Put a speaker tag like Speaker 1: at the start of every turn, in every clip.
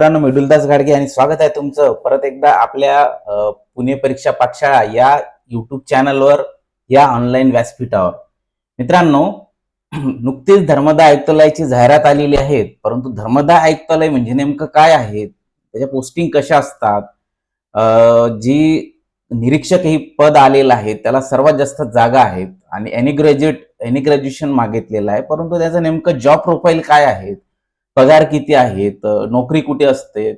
Speaker 1: मित्रांनो मिडुलदास घाडगे आणि स्वागत आहे तुमचं. परत एकदा आपल्या पुणे परीक्षा पाठशाळा या युट्यूब चॅनलवर या ऑनलाईन व्यासपीठावर. मित्रांनो नुकतीच धर्मदा आयुक्तालयाची जाहिरात आलेली आहे. परंतु धर्मदा आयुक्तालय म्हणजे नेमकं काय आहे? त्याच्या पोस्टिंग कशा असतात? जी निरीक्षक ही पद आलेलं आहे त्याला सर्वात जास्त जागा आहेत. आणि एनी ग्रॅज्युएट एनी ग्रॅज्युएशन मागितलेलं आहे. परंतु त्याचं नेमकं जॉब प्रोफाईल काय आहे? पगार किती आहेत नोकरी कुठे असते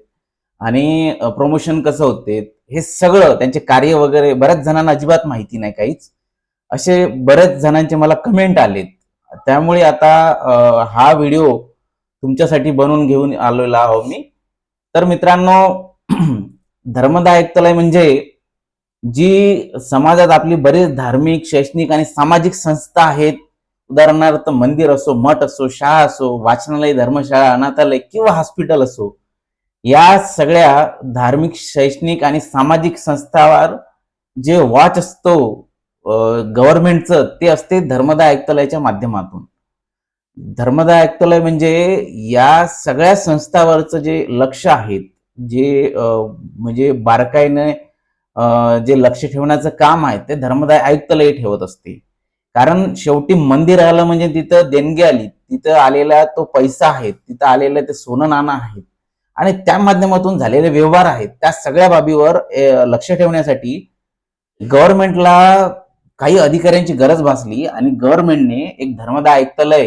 Speaker 1: आणि प्रमोशन कसं होते हे सगळं त्यांचे कार्य वगैरे बऱ्याच जणांना अजिबात माहिती नाही काहीच. असे बऱ्याच जणांचे मला कमेंट आलेत. त्यामुळे आता हा व्हिडिओ तुमच्यासाठी बनवून घेऊन आलेला आहो मी. तर मित्रांनो धर्मदा म्हणजे जी समाजात आपली बरेच धार्मिक शैक्षणिक आणि सामाजिक संस्था आहेत उदाहरणार्थ मंदिर असो मठ असो शाळा असो वाचनालय धर्मशाळा अनाथालय किंवा हॉस्पिटल असो या सगळ्या धार्मिक शैक्षणिक आणि सामाजिक संस्थावर जे वॉच असतो गव्हर्नमेंटचं ते असते धर्मदा आयुक्तालयाच्या माध्यमातून. धर्मदा आयुक्तालय म्हणजे या सगळ्या संस्थावरचं जे लक्ष आहेत जे म्हणजे बारकाईने जे लक्ष ठेवण्याचं काम आहे ते धर्मदाय आयुक्तालय ठेवत असते. कारण शेवटी मंदिर आलं म्हणजे तिथं देणगी आली. तिथं आलेला तो पैसा आहे. तिथं आलेलं ते सोनं नाणं आहे आणि त्या माध्यमातून झालेले व्यवहार आहेत. त्या सगळ्या बाबीवर लक्ष ठेवण्यासाठी गव्हर्नमेंटला काही अधिकाऱ्यांची गरज भासली आणि गव्हर्नमेंटने एक धर्मदाय आयुक्तालय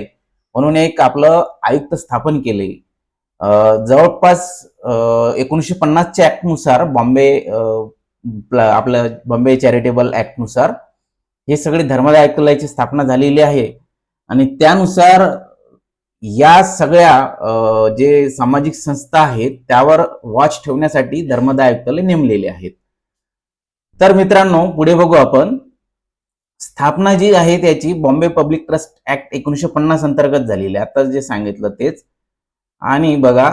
Speaker 1: म्हणून एक आपलं आयुक्त स्थापन केले. जवळपास एकोणीसशे पन्नासच्या ऍक्टनुसार बॉम्बे आपलं- आपलं बॉम्बे चॅरिटेबल ऍक्टनुसार हे सगळे धर्मदाय आयुक्तालयाची स्थापना झालेली आहे. आणि त्यानुसार या सगळ्या जे सामाजिक संस्था आहेत त्यावर वॉच ठेवण्यासाठी धर्मदाय आयुक्तालय नेमलेले आहेत. तर मित्रांनो पुढे बघू आपण. स्थापना जी आहे त्याची बॉम्बे पब्लिक ट्रस्ट ऍक्ट एकोणीसशे पन्नास अंतर्गत झालेली आहे. आता जे सांगितलं तेच. आणि बघा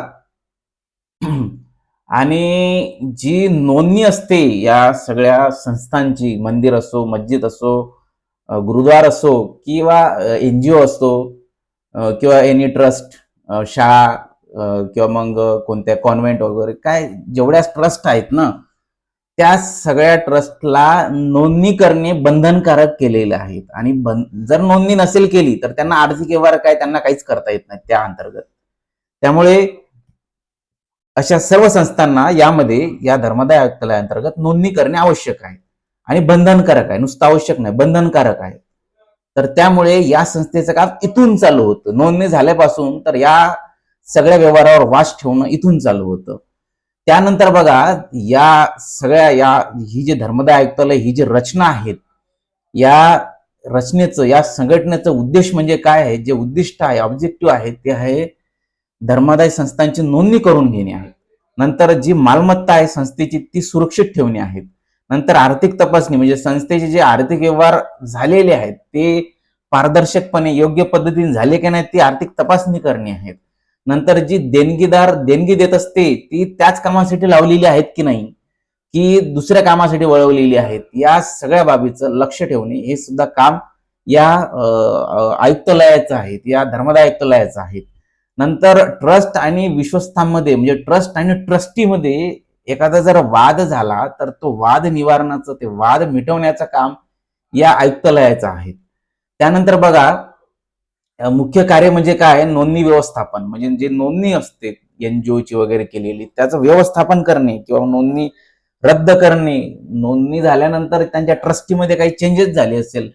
Speaker 1: आणि जी नोंदणी असते या सगळ्या संस्थांची मंदिर असो मस्जिद असो गुरुद्वार असो किंवा एन जी ओ असतो किंवा एनी ट्रस्ट शाळा किंवा मग कोणत्या कॉन्व्हेंट वगैरे काय जेवढ्या ट्रस्ट आहेत ना त्या सगळ्या ट्रस्टला नोंदणी करणे बंधनकारक केलेले आहेत. आणि बन जर नोंदणी नसेल केली तर त्यांना आर्थिक व्यवहार काय त्यांना काहीच करता येत नाही त्या अंतर्गत. त्यामुळे अशा सर्व संस्थांना यामध्ये या धर्मदाय आयुक्तालयाअंतर्गत नोंदणी करणे आवश्यक आहे आणि बंधनकारक आहे. नुसतं आवश्यक नाही बंधनकारक आहे. तर त्यामुळे या संस्थेचं काम इथून चालू होतं. नोंदणी झाल्यापासून तर या सगळ्या व्यवहारावर वास ठेवणं इथून चालू होतं. त्यानंतर बघा या सगळ्या या ही जे धर्मदाय आयुक्तालय ही जी रचना आहेत या रचनेचं या संघटनेचं उद्देश म्हणजे काय आहे? जे उद्दिष्ट आहे ऑब्जेक्टिव्ह आहे ते आहे धर्मादाय संस्थांची नोंदणी करून घेणे आहे. नंतर जी मालमत्ता आहे संस्थेची ती सुरक्षित ठेवणे आहेत. नंतर आर्थिक तपासणी म्हणजे संस्थेचे जे आर्थिक व्यवहार झालेले आहेत ते पारदर्शकपणे योग्य पद्धतीने झाले की नाही ती आर्थिक तपासणी करणे आहेत. नंतर जी देणगीदार देणगी देत असते ती त्याच कामासाठी लावलेली आहेत की नाही की दुसऱ्या कामासाठी वळवलेली आहेत या सगळ्या बाबीचं लक्ष ठेवणे हे सुद्धा काम या आयुक्तालयाचं आहे या धर्मदाय आयुक्तालयाचं आहे नंतर ट्रस्ट आणि विश्वस्तांमध्ये म्हणजे ट्रस्ट आणि ट्रस्टीमध्ये एखादा जर वाद झाला तर तो वाद निवारणाचं ते वाद मिटवण्याचं काम या आयुक्तालयाचं आहे. त्यानंतर बघा मुख्य कार्य म्हणजे काय? नोंदणी व्यवस्थापन. म्हणजे जे नोंदणी असते एनजीओ ची वगैरे केलेली त्याचं व्यवस्थापन करणे किंवा नोंदणी रद्द करणे नोंदणी झाल्यानंतर त्यांच्या ट्रस्टीमध्ये काही चेंजेस झाले असेल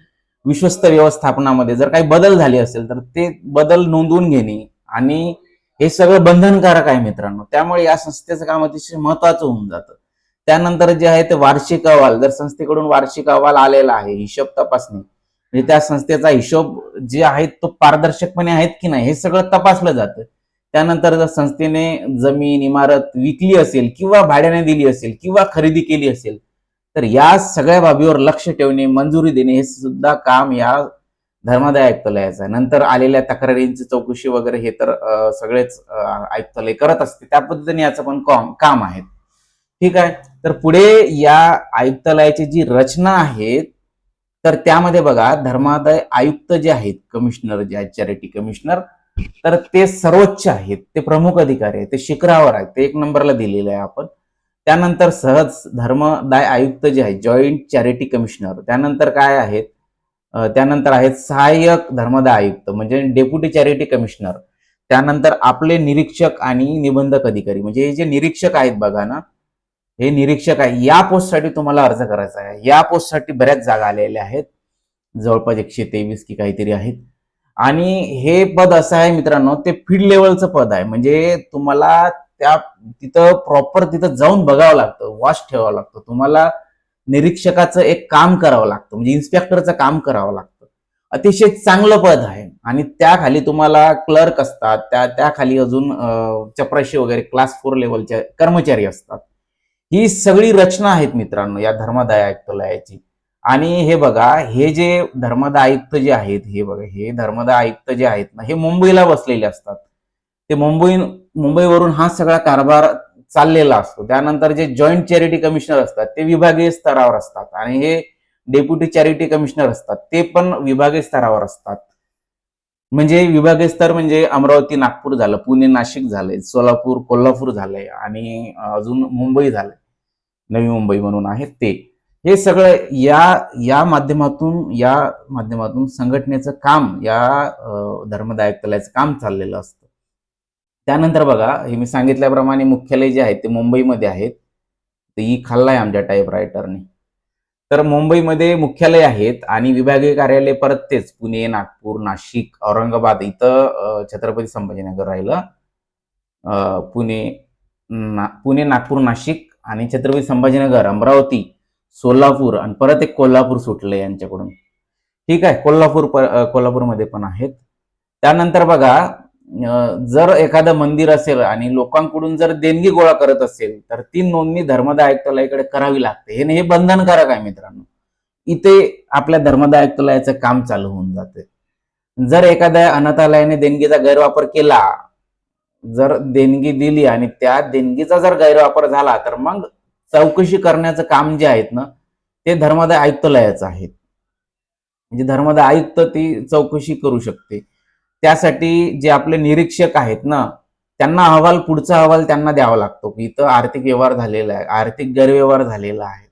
Speaker 1: विश्वस्त व्यवस्थापनामध्ये जर काही बदल झाले असेल तर ते बदल नोंदवून घेणे आणि हे सगळं बंधनकारक आहे मित्रांनो. त्यामुळे या संस्थेचं काम अतिशय महत्वाचं होऊन जातं. त्यानंतर जे आहे ते वार्षिक अहवाल जर संस्थेकडून वार्षिक अहवाल आलेला आहे हिशोब तपासणी म्हणजे त्या संस्थेचा हिशोब जे आहे तो पारदर्शकपणे आहेत की नाही हे सगळं तपासलं जातं. त्यानंतर जर संस्थेने जमीन इमारत विकली असेल किंवा भाड्याने दिली असेल किंवा खरेदी केली असेल तर या सगळ्या बाबीवर लक्ष ठेवणे मंजुरी देणे हे सुद्धा काम या धर्मादाय आयुक्तालयाचं आहे. नंतर आलेल्या तक्रारींची चौकशी वगैरे हे तर सगळेच अं, आयुक्तालय करत असते. त्या पद्धतीने याचं पण काम काम आहे. ठीक आहे? तर पुढे या आयुक्तालयाची जी रचना आहे तर त्यामध्ये बघा धर्मादाय आयुक्त जे आहेत कमिशनर जे आहेत चॅरिटी कमिशनर तर ते सर्वोच्च आहेत. ते प्रमुख अधिकारी आहेत. ते शिखरावर आहेत. ते एक नंबरला दिलेले आहे आपण. त्यानंतर सहज धर्मदाय आयुक्त जे आहेत जॉईंट चॅरिटी कमिशनर. त्यानंतर काय आहेत? त्यानंतर आहेत सहाय्यक धर्मदाय आयुक्त म्हणजे डेप्युटी चॅरिटी कमिशनर. त्यानंतर आपले निरीक्षक आणि निबंधक अधिकारी. म्हणजे हे जे निरीक्षक आहेत बघा ना हे निरीक्षक आहे. या पोस्टसाठी तुम्हाला अर्ज करायचा आहे. या पोस्टसाठी बऱ्याच जागा आलेल्या आहेत. जवळपास एकशे तेवीस की काहीतरी आहेत. आणि हे पद असं आहे मित्रांनो ते फील्ड लेवलचं पद आहे. म्हणजे तुम्हाला त्या तिथं प्रॉपर तिथं जाऊन बघावं लागतं वॉच ठेवावं लागतं. तुम्हाला निरीक्षकाचं एक काम करावं लागतं म्हणजे इन्स्पेक्टरचं काम करावं लागतं. अतिशय चांगलं पद आहे. आणि त्याखाली तुम्हाला क्लर्क असतात त्या त्याखाली अजून चपराशी वगैरे क्लास फोर लेवलचे कर्मचारी असतात. ही सगळी रचना आहेत मित्रांनो या धर्मदाय आयुक्तालयाची. आणि हे बघा हे जे धर्मदाय आयुक्त जे आहेत हे बघा हे धर्मदाय आयुक्त जे आहेत ना हे मुंबईला बसलेले असतात. ते मुंबई मुंबईवरून हा सगळा कारभार चाललेला असतो. त्यानंतर जे जॉईंट चॅरिटी कमिशनर असतात ते विभागीय स्तरावर असतात. आणि हे डेप्युटी चॅरिटी कमिशनर असतात ते पण विभागीय स्तरावर असतात. म्हणजे विभागीय स्तर म्हणजे अमरावती नागपूर झालं पुणे नाशिक झालंय सोलापूर कोल्हापूर झालंय आणि अजून मुंबई झालंय नवी मुंबई म्हणून आहे ते. हे सगळं या या माध्यमातून या माध्यमातून संघटनेचं काम या धर्मदायक धर्मदाय काम चाललेलं असतं. त्यानंतर बघा हे मी सांगितल्याप्रमाणे मुख्यालय जे आहेत ते मुंबईमध्ये आहेत. तर ई खाल्लाय आमच्या टाईप रायटरने तर मुंबईमध्ये मुख्यालय आहेत आणि विभागीय कार्यालय परत तेच पुणे नागपूर नाशिक औरंगाबाद इथं छत्रपती संभाजीनगर राहिलं. पुणे ना पुणे नागपूर नाशिक आणि छत्रपती संभाजीनगर अमरावती सोलापूर आणि परत एक कोल्हापूर सुटलंय यांच्याकडून. ठीक आहे कोल्हापूर कोल्हापूरमध्ये पण आहेत. त्यानंतर बघा जर एखादं मंदिर असेल आणि लोकांकडून जर देणगी गोळा करत असेल तर ती नोंदणी धर्मदाय आयुक्तालयाकडे करावी लागते. हे हे बंधनकारक आहे मित्रांनो. इथे आपल्या धर्मदाय आयुक्तालयाचं काम चालू होऊन जाते. जर एखाद्या अनाथालयाने देणगीचा गैरवापर केला जर देणगी दिली आणि त्या देणगीचा जर गैरवापर झाला तर मग चौकशी करण्याचं काम जे आहेत ना ते धर्मदाय आयुक्तालयाचं आहे. म्हणजे धर्मदाय आयुक्त ती चौकशी करू शकते. त्यासाठी जे आपले निरीक्षक आहेत ना त्यांना अहवाल पुढचा अहवाल त्यांना द्यावा लागतो. की इथं आर्थिक व्यवहार झालेला आहे आर्थिक गैरव्यवहार झालेला आहे.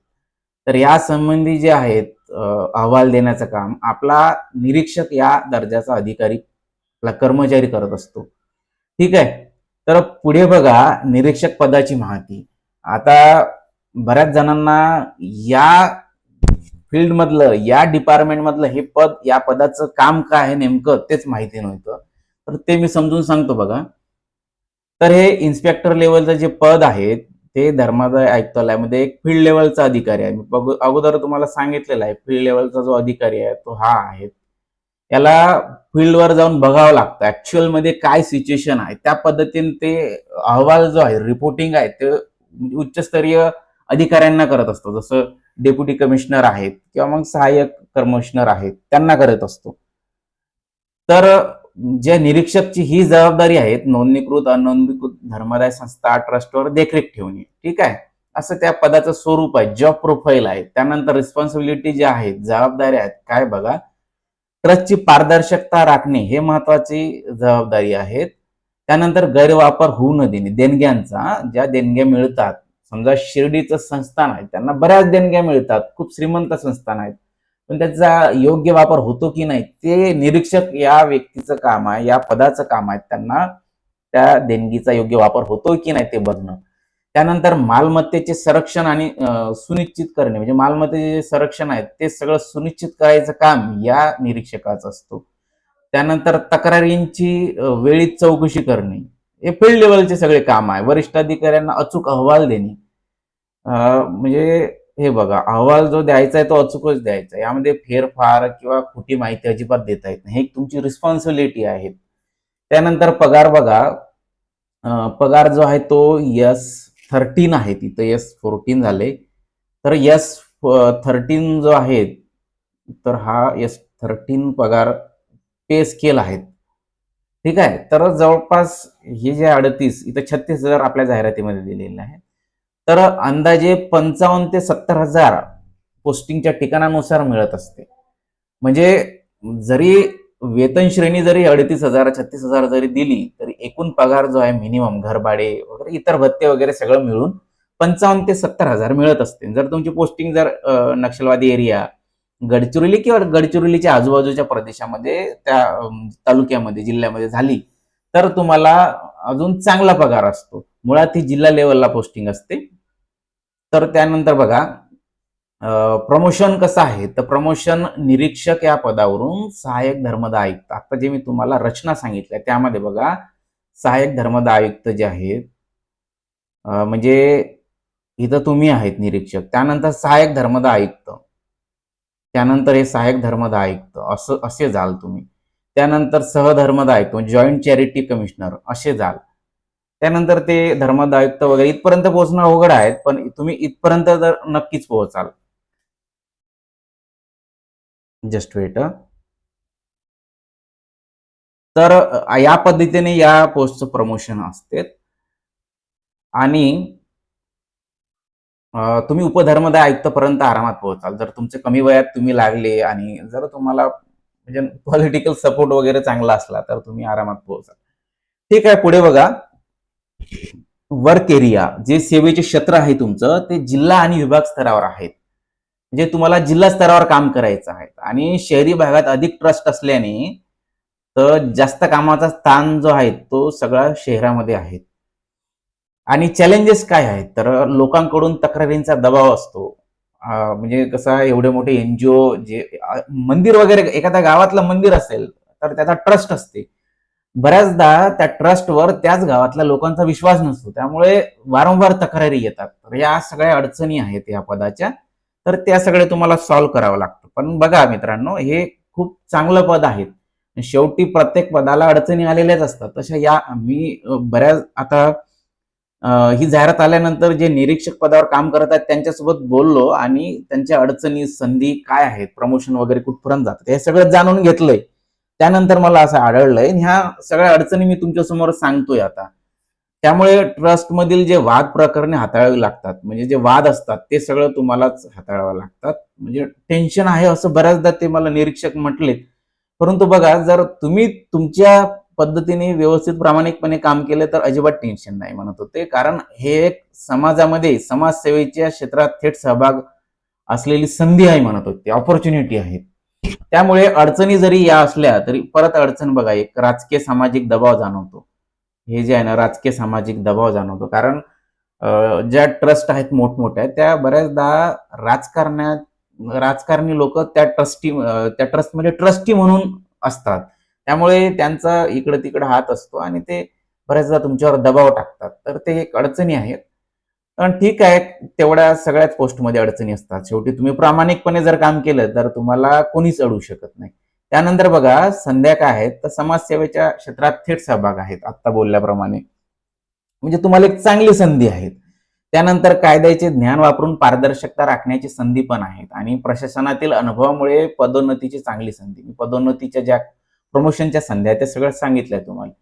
Speaker 1: तर या संबंधी जे आहेत अहवाल देण्याचं काम आपला निरीक्षक या दर्जाचा अधिकारी आपला कर्मचारी करत असतो. ठीक आहे? तर पुढे बघा निरीक्षक पदाची माहिती. आता बऱ्याच जणांना या फील्डमधलं या डिपार्टमेंट मधलं हे पद या पदाचं काम काय आहे नेमकं तेच माहिती नव्हतं. तर ते मी समजून सांगतो बघा. तर हे इन्स्पेक्टर लेवलचं जे पद आहे ते धर्मादाय आयुक्तालयामध्ये एक फील्ड लेवलचा अधिकारी आहे. मी अगोदर तुम्हाला सांगितलेलं आहे फील्ड लेवलचा जो अधिकारी आहे तो हा आहे. याला फील्डवर जाऊन बघावं लागतं. ऍक्च्युअलमध्ये काय सिच्युएशन आहे त्या पद्धतीने ते अहवाल जो आहे रिपोर्टिंग आहे ते उच्चस्तरीय अधिकाऱ्यांना करत असतो. जसं डेप्युटी कमिशनर आहेत किंवा मग सहाय्यक कमिशनर आहेत त्यांना करत असतो. तर ज्या निरीक्षकची ही जबाबदारी आहे नोंदणीकृत अनोंदणीकृत धर्मादाय संस्था ट्रस्टवर देखरेख ठेवणे ठीक आहे? असं त्या पदाचं स्वरूप आहे जॉब प्रोफाईल आहे. त्यानंतर रिस्पॉन्सिबिलिटी ज्या आहेत जबाबदाऱ्या आहेत काय बघा? ट्रस्टची पारदर्शकता राखणे हे महत्वाची जबाबदारी आहेत. त्यानंतर गैरवापर होऊ न देणे देणग्यांचा ज्या देणग्या मिळतात समजा शिर्डीचं संस्थान आहे त्यांना बऱ्याच देणग्या मिळतात खूप श्रीमंत संस्थान आहेत. पण त्याचा योग्य वापर होतो की नाही ते निरीक्षक या व्यक्तीचं काम आहे या पदाचं काम आहे त्यांना त्या देणगीचा योग्य वापर होतो की नाही ते बघणं. त्यानंतर मालमत्तेचे संरक्षण आणि सुनिश्चित करणे म्हणजे मालमत्तेचे जे संरक्षण आहे ते सगळं सुनिश्चित करायचं काम या निरीक्षकाचं असतो. त्यानंतर तक्रारींची वेळीच चौकशी करणे. हे फील्ड लेवलचे सगळे काम आहे. वरिष्ठ अधिकाऱ्यांना अचूक अहवाल देणे. म्हणजे हे बघा अहवाल जो द्यायचा आहे तो अचूकच द्यायचा आहे. यामध्ये फेरफार किंवा खोटी माहिती अजिबात देता येत नाही. हे तुमची रिस्पॉन्सिबिलिटी आहे. त्यानंतर पगार बघा. पगार जो आहे तो यस थर्टीन आहे. तिथं यस फोर्टीन झाले. तर यस थर्टीन जो आहे तर हा यस थर्टीन पगार पे स्केल आहेत. ठीक आहे? तर जवळपास हे जे अडतीस इथं छत्तीस हजार आपल्या जाहिरातीमध्ये दिलेले आहे. तर अंदाजे पंचावन्न ते सत्तर हजार पोस्टिंगच्या ठिकाणानुसार मिळत असते. म्हणजे जरी वेतन श्रेणी जरी अडतीस हजार छत्तीस हजार जरी दिली तरी एकूण पगार जो आहे मिनिमम घरभाडे वगैरे इतर भत्ते वगैरे सगळं मिळून पंचावन्न ते सत्तर हजार मिळत असते. जर तुमची पोस्टिंग जर नक्षलवादी एरिया गडचिरोली किंवा गडचिरोलीच्या आजूबाजूच्या प्रदेशामध्ये त्या तालुक्यामध्ये जिल्ह्यामध्ये झाली तर तुम्हाला अजून चांगला पगार असतो. मुळात ही जिल्हा लेवलला पोस्टिंग असते. तर त्यानंतर बघा प्रमोशन कसं आहे? तर प्रमोशन निरीक्षक या पदावरून सहाय्यक धर्मदा आयुक्त. आता जे मी तुम्हाला रचना सांगितल्या त्यामध्ये बघा सहाय्यक धर्मदा आयुक्त जे आहेत म्हणजे इथं तुम्ही आहेत निरीक्षक. त्यानंतर सहाय्यक धर्मदा आयुक्त. त्यानंतर हे सहाय्यक धर्मदा आयुक्त असं असे जाल तुम्ही. त्यानंतर सहधर्मदा आयुक्त म्हणजे जॉईंट चॅरिटी कमिशनर असे जाल. त्यानंतर ते धर्मदा आयुक्त वगैरे इथपर्यंत पोहोचणं अवघड आहे पण तुम्ही इथपर्यंत तर नक्कीच पोहोचाल. जस्ट वेट तर या पद्धतीने या पोस्टचं प्रमोशन असते आणि तुम्ही उपधर्मदाय आयुक्तपर्यंत आरामात पोहोचाल. जर तुमचे कमी वयात तुम्ही लागले आणि जर तुम्हाला म्हणजे पॉलिटिकल सपोर्ट वगैरे चांगला असला तर तुम्ही आरामात पोहोचाल. ठीक आहे पुढे बघा. वर्क एरिया जे सेवेचे क्षेत्र आहे तुमचं ते जिल्हा आणि विभाग स्तरावर आहेत. म्हणजे तुम्हाला जिल्हा स्तरावर काम करायचं आहे. आणि शहरी भागात अधिक ट्रस्ट असल्याने तर जास्त कामाचा स्थान जो आहे तो सगळा शहरामध्ये आहे. आणि चॅलेंजेस काय आहेत? तर लोकांकडून तक्रारींचा दबाव असतो. म्हणजे कसं आहे, एवढे मोठे एनजीओ जे मंदिर वगैरे एखाद्या गावातलं मंदिर असेल तर त्याचा ट्रस्ट असते. बऱ्याचदा त्या ट्रस्टवर त्याच गावातल्या लोकांचा विश्वास नसतो. त्यामुळे वारंवार तक्रारी येतात. तर या सगळ्या अडचणी आहेत या पदाच्या. तर त्या सगळ्या तुम्हाला सॉल्व्ह करावं लागतं. पण बघा मित्रांनो हे खूप चांगलं पद आहे शेवटी प्रत्येक पदाला अडचणी आलेल्याच असतात. तशा या मी बऱ्याच आता ही जाहिरात आल्यानंतर जे निरीक्षक पदावर काम करत आहेत त्यांच्यासोबत बोललो आणि त्यांच्या अडचणी संधी काय आहेत प्रमोशन वगैरे कुठपर्यंत जातात हे सगळं जाणून घेतलंय. त्यानंतर मला असं आढळलंय ह्या सगळ्या अडचणी मी तुमच्यासमोर सांगतोय आता. त्यामुळे ट्रस्ट मधील जे वाद प्रकरणे हाताळावी लागतात म्हणजे जे वाद असतात ते सगळं तुम्हालाच हाताळावं लागतात. म्हणजे टेन्शन आहे असं बऱ्याचदा ते मला निरीक्षक म्हटले परंतु बघा जर तुम्ही तुमच्या पद्धतीने व्यवस्थित प्रामाणिकपणे काम केलं तर अजिबात टेन्शन नाही म्हणत होते. कारण हे एक समाजामध्ये समाजसेवेच्या क्षेत्रात थेट सहभाग असलेली संधी आहे म्हणत होते. ऑपॉर्च्युनिटी आहे. त्यामुळे अडचणी जरी या असल्या तरी परत अडचण बघा एक राजकीय सामाजिक दबाव जाणवतो. हे जे आहे ना राजकीय सामाजिक दबाव जाणवतो. कारण ज्या ट्रस्ट आहेत मोठमोठ्या त्या बऱ्याचदा राजकारण्यात राजकारणी लोक त्या ट्रस्टी त्या ट्रस्टमध्ये ट्रस्टी म्हणून असतात. त्यामुळे त्यांचा इकडे तिकडे हात असतो आणि ते बऱ्याचदा तुमच्यावर दबाव टाकतात. तर ते एक अडचणी आहेत. पण ठीक आहे तेवढ्या सगळ्याच पोस्टमध्ये अडचणी असतात. शेवटी तुम्ही प्रामाणिकपणे जर काम केलं तर तुम्हाला कोणीच अडवू शकत नाही. त्यानंतर बघा संध्या काय आहेत? तर समाजसेवेच्या क्षेत्रात थेट सहभाग आहेत आत्ता बोलल्याप्रमाणे. म्हणजे तुम्हाला एक चांगली संधी आहे त्यानंतर कायद्याचे ज्ञान वापरून पारदर्शकता राखण्याची संधी पण आहेत. आणि प्रशासनातील अनुभवामुळे पदोन्नतीची चांगली संधी. पदोन्नतीच्या ज्या प्रमोशनच्या संध्या त्या सगळं सांगितलंय तुम्हाला.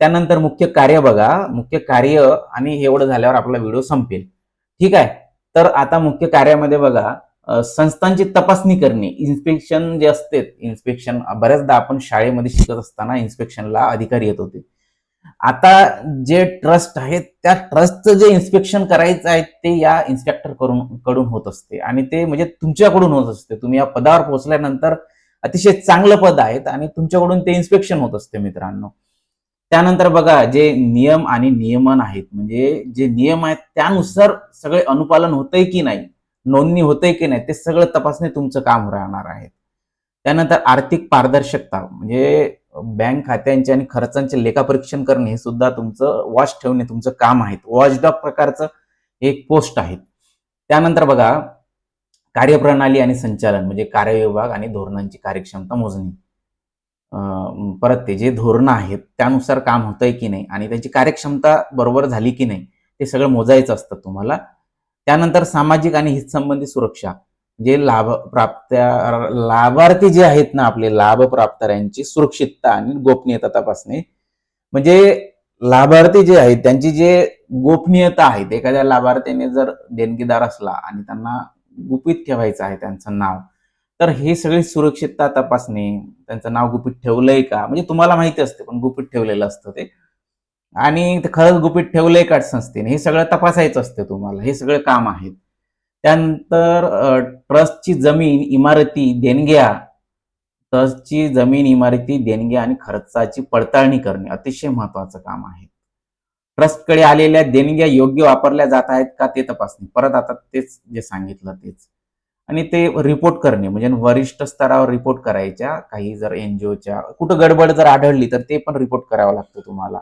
Speaker 1: त्यानंतर मुख्य कार्य बघा. मुख्य कार्य आणि एवढं झाल्यावर आपला व्हिडिओ संपेल. ठीक आहे? तर आता मुख्य कार्यामध्ये बघा संस्थांची तपासणी करणे. इन्स्पेक्शन जे असते इन्स्पेक्शन बऱ्याचदा आपण शाळेमध्ये शिकत असताना इन्स्पेक्शनला अधिकारी येत होते. आता जे ट्रस्ट आहेत त्या ट्रस्टचं जे इन्स्पेक्शन करायचं आहे ते या इन्स्पेक्टर करून कडून होत असते. आणि ते म्हणजे तुमच्याकडून होत असते. तुम्ही या पदावर पोहोचल्यानंतर अतिशय चांगलं पद आहेत आणि तुमच्याकडून ते इन्स्पेक्शन होत असते मित्रांनो. त्यानंतर बघा जे नियम आणि नियमन आहेत म्हणजे जे नियम आहेत त्यानुसार सगळे अनुपालन होतंय की नाही नोंदणी होतंय की नाही ते सगळं तपासणे तुमचं काम राहणार आहे. त्यानंतर आर्थिक पारदर्शकता म्हणजे बँक खात्यांचे आणि खर्चांचे लेखापरीक्षण करणे हे सुद्धा तुमचं वॉच ठेवणे तुमचं काम आहे. वॉचडॉग प्रकारचं एक पोस्ट आहे. त्यानंतर बघा कार्यप्रणाली आणि संचालन म्हणजे कार्यविभाग आणि धोरणांची कार्यक्षमता मोजणी. अं, परत ते जे धोरणं आहेत त्यानुसार काम होतंय की नाही आणि त्यांची कार्यक्षमता बरोबर झाली की नाही ते सगळं मोजायचं असतं तुम्हाला. त्यानंतर सामाजिक आणि हितसंबंधी सुरक्षा जे लाभ प्राप्त लाभार्थी जे आहेत ना आपले लाभ प्राप्तऱ्यांची सुरक्षितता आणि गोपनीयता तपासणे. म्हणजे लाभार्थी जे आहेत त्यांची जे गोपनीयता आहे एखाद्या लाभार्थ्याने जर देणगीदार असला आणि त्यांना गुपित ठेवायचं आहे त्यांचं नाव. तर हे सगळी सुरक्षितता तपासणे त्यांचं नाव गुपित ठेवलंय का? म्हणजे तुम्हाला माहिती असते पण गुपित ठेवलेलं असतं ते. आणि ते खरंच गुपित ठेवलंय का संस्थेने? हे सगळं तपासायचं असतं तुम्हाला. हे सगळं काम आहेत त्यानंतर ट्रस्टची जमीन इमारती देणग्या. ट्रस्टची जमीन इमारती देणग्या आणि खर्चाची पडताळणी करणे अतिशय महत्वाचं काम आहे. ट्रस्टकडे आलेल्या देणग्या योग्य वापरल्या जात आहेत का ते तपासणे. परत आता तेच जे सांगितलं तेच. आणि ते रिपोर्ट करणे म्हणजे वरिष्ठ स्तरावर रिपोर्ट करायच्या काही जर एनजीओच्या कुठं गडबड जर आढळली तर ते पण रिपोर्ट करावं लागतं तुम्हाला.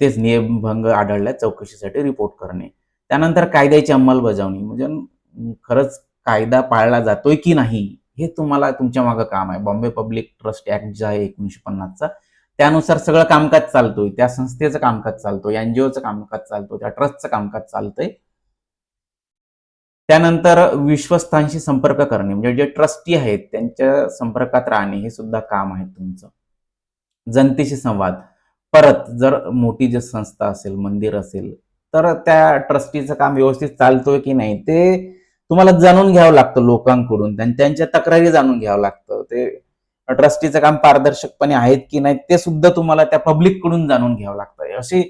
Speaker 1: तेच नियमभंग आढळल्या चौकशीसाठी रिपोर्ट करणे. त्यानंतर कायद्याची अंमलबजावणी म्हणजे खरंच कायदा पाळला जातोय की नाही हे तुम्हाला तुमच्या मागं काम आहे. बॉम्बे पब्लिक ट्रस्ट ऍक्ट जो आहे एकोणीशे पन्नासचा त्यानुसार सगळं कामकाज चालतोय. त्या संस्थेचं कामकाज चालतोय एनजीओचं कामकाज चालतोय त्या ट्रस्टचं कामकाज चालतंय. त्यानंतर विश्वस्तांशी संपर्क करणे म्हणजे जे ट्रस्टी आहेत त्यांच्या संपर्कात राहणे हे सुद्धा काम आहे तुमचं. जनतेशी संवाद. परत जर मोठी जी संस्था असेल मंदिर असेल तर त्या ट्रस्टीचं काम व्यवस्थित चालतोय की नाही ते तुम्हाला जाणून घ्यावं लागतं लोकांकडून. त्यांच्या तक्रारी जाणून घ्यावं लागतं. ते ट्रस्टीचं काम पारदर्शकपणे आहेत की नाही ते सुद्धा तुम्हाला त्या पब्लिककडून जाणून घ्यावं लागतं. अशी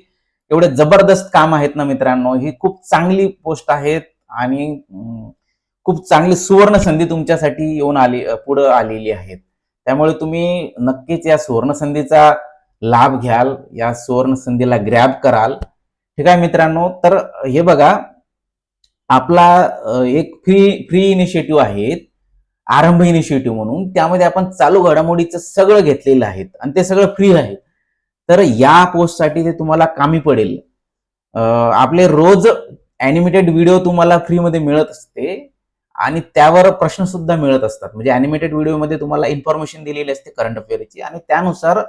Speaker 1: एवढे जबरदस्त काम आहेत ना मित्रांनो ही खूप चांगली पोस्ट आहेत आणि खूप चांगली सुवर्ण संधी तुमच्यासाठी येऊन आली पुढे आलेली आहेत. त्यामुळे तुम्ही नक्कीच या सुवर्ण संधीचा लाभ घ्याल या सुवर्ण संधीला ग्रॅब कराल. ठीक आहे मित्रांनो तर हे बघा आपला एक फ्री फ्री इनिशिएटिव्ह आहे. आरंभ इनिशिएटिव्ह म्हणून त्यामध्ये आपण चालू घडामोडीचं सगळं घेतलेलं आहे. आणि ते सगळं फ्री आहे. तर या पोस्टसाठी ते तुम्हाला कामी पडेल. आपले रोज ॲनिमेटेड व्हिडिओ तुम्हाला फ्रीमध्ये मिळत असते. आणि त्यावर प्रश्न सुद्धा मिळत असतात. म्हणजे अॅनिमेटेड व्हिडिओमध्ये तुम्हाला इन्फॉर्मेशन दिलेली असते करंट अफेअरची आणि त्यानुसार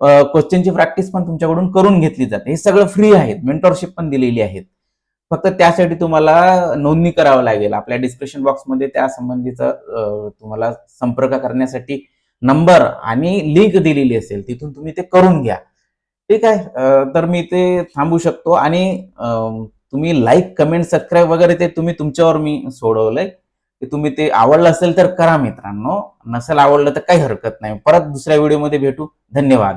Speaker 1: क्वेश्चनची प्रॅक्टिस पण तुमच्याकडून करून घेतली जाते. हे सगळं फ्री आहेत. मेंटॉरशिप पण दिलेली आहेत. फक्त त्यासाठी तुम्हाला नोंदणी करावं लागेल. आपल्या डिस्क्रिप्शन बॉक्समध्ये त्या संबंधीचा तुम्हाला संपर्क करण्यासाठी नंबर आणि लिंक दिलेली असेल तिथून तुम्ही ते करून घ्या. ठीक आहे? तर मी ते थांबू शकतो आणि तुम्ही लाईक कमेंट सबस्क्राईब वगैरे ते तुम्ही तुमच्यावर मी सोडवलंय. की तुम्ही ते आवडलं असेल तर करा मित्रांनो. नसेल आवडलं तर काही हरकत नाही. परत दुसऱ्या व्हिडिओमध्ये भेटू. धन्यवाद.